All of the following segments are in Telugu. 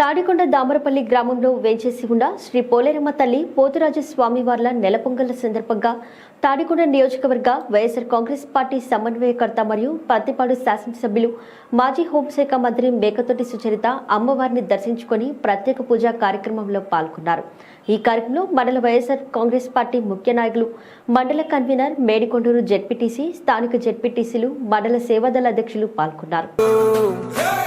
తాడికొండ దామరపల్లి గ్రామంలో వేంచేసి ఉన్న శ్రీ పోలేరమ్మ తల్లి పోతురాజు స్వామివార్ల నెలపొంగల సందర్భంగా తాడికొండ నియోజకవర్గ వైఎస్ఆర్ కాంగ్రెస్ పార్టీ సమన్వయకర్త మరియు పత్తిపాడు శాసనసభ్యులు మాజీ హోంశాఖ మంత్రి మేకతోటి సుచరిత అమ్మవారిని దర్శించుకొని ప్రత్యేక పూజా కార్యక్రమంలో పాల్గొన్నారు. ఈ కార్యక్రమంలో మండల వైఎస్ఆర్ కాంగ్రెస్ పార్టీ ముఖ్య నాయకులు మండల కన్వీనర్ మేడికొండూరు జెడ్పీటీసీ స్థానిక జెడ్పీటీసీలు మండల సేవాదళ అధ్యక్షులు పాల్గొన్నారు.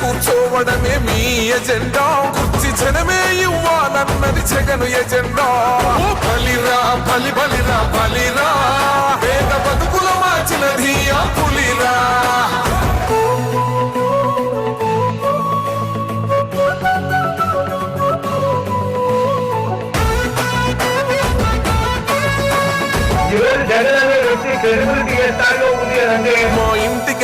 కూర్చోవడమే మీ ఎజెండా. కుర్చి జనమే ఇవ్వాలన్నది జగను ఎజెండా. ఓ బలిరా బలి బలిరా బలిరా. పేద బతుకుల మార్చినది ఆ పులిరా. ఈరోజు జగన్ అనే వ్యక్తి క్రెడిబిలిటీ ఏ